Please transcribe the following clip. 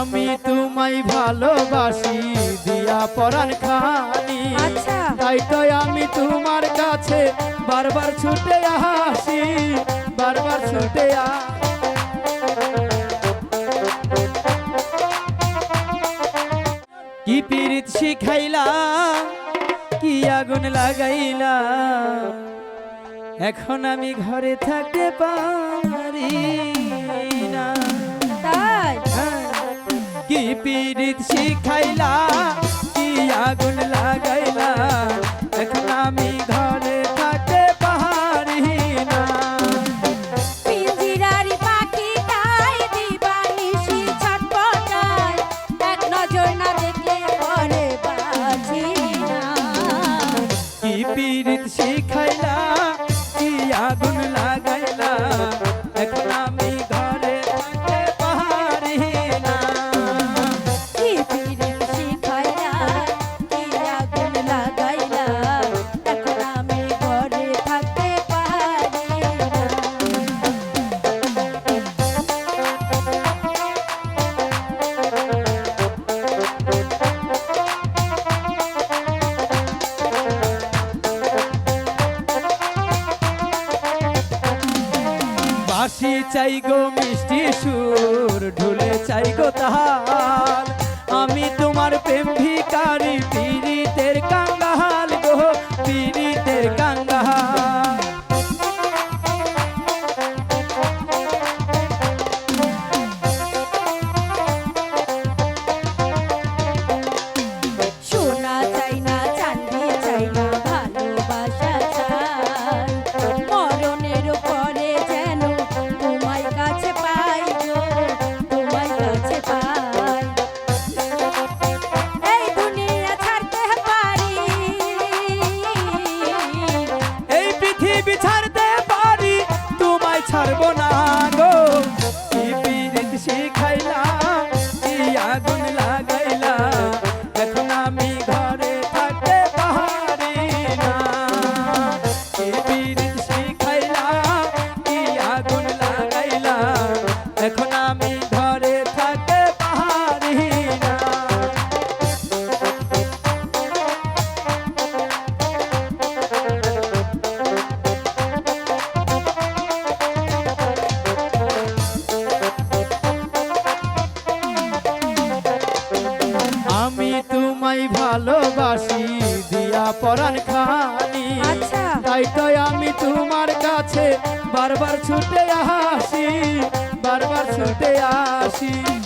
আমি তোমায় ভালোবাসি দিয়া পরাণ খানি। আচ্ছা। তাই তো আমি তোমার কাছে বারবার ছুটে আসি বারবার ছুটে আসি কি পীড়িত শিখাইলা কি আগুন লাগাইলা। এখন আমি ঘরে থাকতে পারি। রীত শিখাইলা কি আগুন লাগাইলা? এখন আমি ঘরে থাকে পাহাড়ি না পিঞ্জিরারি পাখি তাই দিবানিশি ছটপটায়। এক নজর না দেখলে পরে বাজি না কি পীড়িত শিখাইলা কি আগুন মিষ্টি চাইগো মিষ্টি সুর ঢুলে চাইগো তাহা তোমায় ভালোবাসি দিয়া পরাণ খানি। আচ্ছা। তাই আমি তোমার কাছে বারবার ছুটে আসি। বারবার ছুটে আসি।